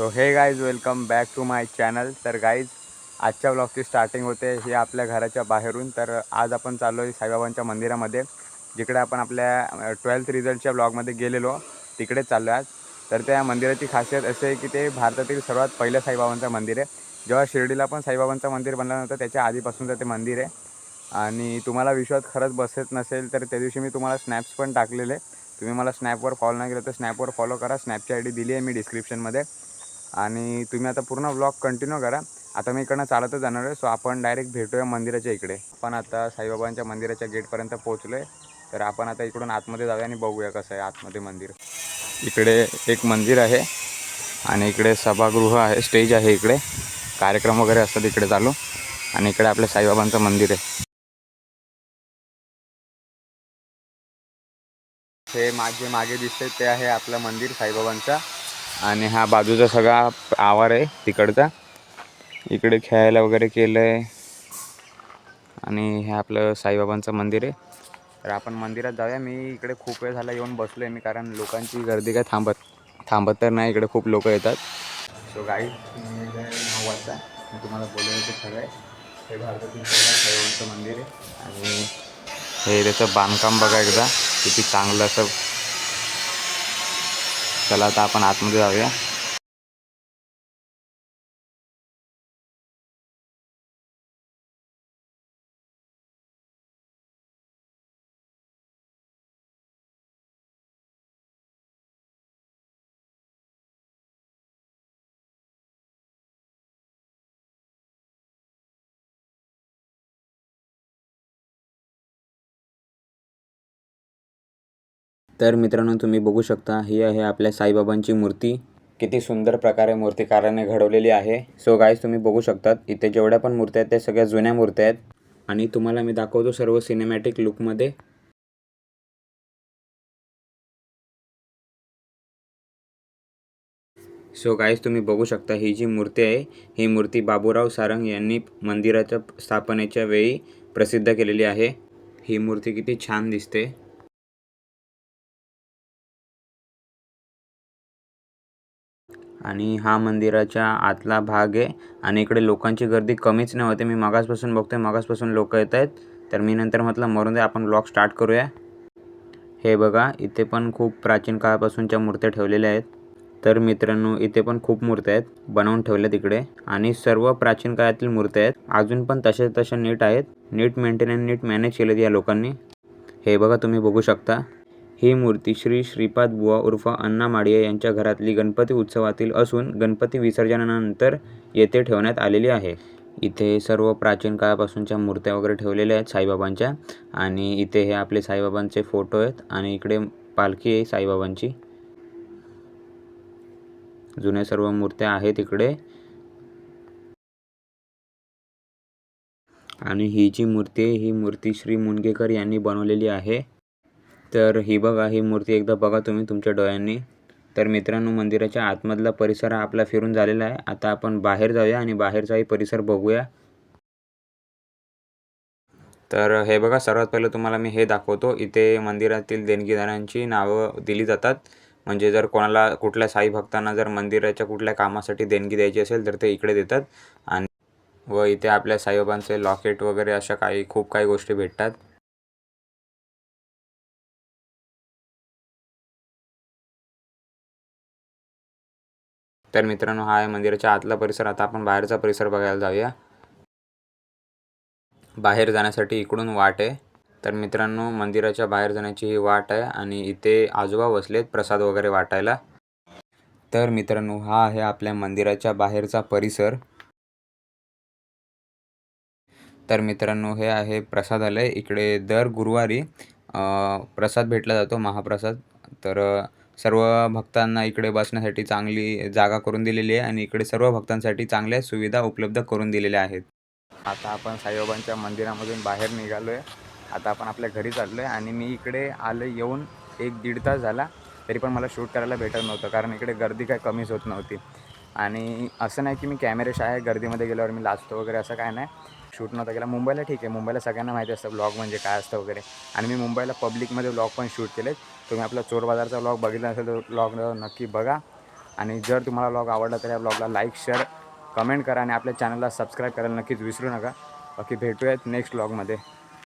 So hey guys welcome back to my channel तर guys आजच्या ब्लॉगची स्टार्टिंग होते हे आपल्या घराच्या बाहेरून. तर आज आपण चाललो आहे साईबाबांच्या मंदिरामध्ये जिकडे आपण आपल्या ट्वेल्थ रिझल्टच्या ब्लॉगमध्ये गेलेलो. तिकडेच चाललो आज. तर त्या मंदिराची खासियत अशी आहे की ते भारतातील सर्वात पहिलं साईबाबांचं मंदिर आहे. जेव्हा शिर्डीला पण साईबाबांचं मंदिर बनलं नव्हतं त्याच्या आधीपासूनचं ते मंदिर आहे. आणि तुम्हाला विश्वास खरंच बसत नसेल तर त्या दिवशी मी तुम्हाला स्नॅप्स पण टाकलेले. तुम्ही मला स्नॅपवर फॉलो नाही केलं तर स्नॅपवर फॉलो करा. स्नॅपची आय डी दिली आहे मी डिस्क्रिप्शनमध्ये आणि तुम्ही आता पूर्ण ब्लॉग कंटिन्यू करा. आता मी इकडनं चालतच जाणार आहे सो आपण डायरेक्ट भेटूया मंदिराच्या इकडे. आपण आता साईबाबांच्या मंदिराच्या गेटपर्यंत पोहोचलो आहे तर आपण आता इकडून आतमध्ये जाऊया आणि बघूया कसं आहे आतमध्ये मंदिर. इकडे एक मंदिर आहे आणि इकडे सभागृह आहे स्टेज आहे इकडे. कार्यक्रम वगैरे असतात इकडे चालू. आणि इकडे आपल्या साईबाबांचं मंदिर आहे. हे माझे मागे दिसते ते आहे आपलं मंदिर साईबाबांचं. आणि हा बाजूचा सगळा आवार आहे तिकडचा. इकडे खेळायला वगैरे केलं आहे आणि हे आपलं साईबाबांचं मंदिर आहे. तर आपण मंदिरात जाऊया. मी इकडे खूप वेळ झाला येऊन बसलो आहे मी कारण लोकांची गर्दी काय थांबत थांबत तर नाही. इकडे खूप लोक येतात. सो गाई मी नऊ वाजता मी तुम्हाला बोलवलं खरं आहे. हे भारतातील साईबाबांचं मंदिर आहे. आणि हे त्याचं बांधकाम बघा एकदा. किती चांगलं असं चला आता आपण आतमध्ये जाऊया. तर मित्रांनो तुम्ही बघू शकता ही आहे आपल्या साईबाबांची मूर्ती. किती सुंदर प्रकारे मूर्तिकाराने घडवलेली आहे. सो गाईज तुम्ही बघू शकतात इथे जेवढ्या पण मूर्त्या आहेत त्या सगळ्या जुन्या मूर्त्या आहेत. आणि तुम्हाला मी दाखवतो सर्व सिनेमॅटिक लुकमध्ये सो गाईज तुम्ही बघू शकता ही जी मूर्ती आहे ही मूर्ती बाबूराव सारंग यांनी मंदिराच्या स्थापनेच्या वेळी प्रसिद्ध केलेली आहे. ही मूर्ती किती छान दिसते. आणि हा मंदिराच्या आतला भाग आहे आणि इकडे लोकांची गर्दी कमीच नाही होते. मी मगासपासून बघतोय मगासपासून लोक येत आहेत. तर मी नंतर म्हटलं मरून दे आपण ब्लॉग स्टार्ट करूया. हे बघा इथे पण खूप प्राचीन काळापासूनच्या मूर्त्या ठेवलेल्या आहेत. तर मित्रांनो इथे पण खूप मूर्त्या आहेत बनवून ठेवल्या तिकडे आणि सर्व प्राचीन काळातील मूर्त्या आहेत. अजून पण तसे तसे नीट आहेत. नीट मेंटेनन्स नीट मॅनेज केलेत या लोकांनी. हे बघा तुम्ही बघू शकता. ही मूर्ती श्री श्रीपाद बुवा उर्फ अण्णा माडिया यांच्या घरातली गणपती उत्सवातील असून गणपती विसर्जनानंतर येथे ठेवण्यात आलेली आहे. इथे सर्व प्राचीन काळापासूनच्या मूर्त्या वगैरे ठेवलेल्या आहेत साईबाबांच्या आणि इथे हे आपले साईबाबांचे फोटो आहेत आणि इकडे पालखी आहे साईबाबांची. जुन्या सर्व मूर्त्या आहेत इकडे. आणि ही जी मूर्ती आहे ही मूर्ती श्री मुनगेकर यांनी बनवलेली आहे. तर ही बघा ही मूर्ती एकदा बघा तुम्ही तुमच्या डोळ्यांनी. तर मित्रांनो मंदिराच्या आतमधला परिसर हा आपला फिरून झालेला आहे. आता आपण बाहेर जाऊया आणि बाहेरचाही परिसर बघूया. तर हे बघा सर्वात पहिलं तुम्हाला मी हे दाखवतो. इथे मंदिरातील देणगीदारांची नावं दिली जातात. म्हणजे जर कोणाला कुठल्या साई भक्तांना जर मंदिराच्या कुठल्या कामासाठी देणगी द्यायची असेल तर ते इकडे देतात. आणि व इथे आपल्या साईबाबांचे लॉकेट वगैरे अशा काही खूप काही गोष्टी भेटतात. तर मित्रांनो हा आहे मंदिराच्या आतला परिसर. आता आपण बाहेरचा परिसर बघायला जाऊया. बाहेर जाण्यासाठी इकडून वाट आहे. तर मित्रांनो मंदिराच्या बाहेर जाण्याची ही वाट आहे आणि इथे आजोबा बसलेत प्रसाद वगैरे वाटायला. तर मित्रांनो हा आहे आपल्या मंदिराच्या बाहेरचा परिसर. तर मित्रांनो हे आहे प्रसादालय. इकडे दर गुरुवारी प्रसाद भेटला जातो महाप्रसाद. तर सर्व भक्तांना इकडे बसण्यासाठी चांगली जागा करून दिलेली आहे आणि इकडे सर्व भक्तांसाठी चांगल्या सुविधा उपलब्ध करून दिलेल्या आहेत. आता आपण साईबाबांच्या मंदिरामधून बाहेर निघालो आहे आता आपण आपल्या घरी चाललो आहे आणि मी इकडे आलं येऊन एक दीड तास झाला. तरी पण मला शूट करायला भेटत नव्हतं कारण इकडे गर्दी काय कमीच होत नव्हती. आणि असं नाही की मी कॅमेरेश आहे गर्दीमध्ये गेल्यावर मी लाजतो वगैरे असं काय नाही. शूट नव्हता केला. मुंबईला ठीक आहे. मुंबईला सगळ्यांना माहिती असतं ब्लॉग म्हणजे काय असतं वगैरे. आणि मी मुंबईला पब्लिकमध्ये ब्लॉग पण शूट केलेत. तुम्ही आपला चोर बाजारचा ब्लॉग बघितला असेल तर ब्लॉग नक्की बघा. आणि जर तुम्हाला ब्लॉग आवडला तर या ब्लॉगला लाईक शेअर कमेंट करा आणि आपल्या चॅनलला सबस्क्राईब करायला नक्कीच विसरू नका. बाकी भेटूयात नेक्स्ट ब्लॉगमध्ये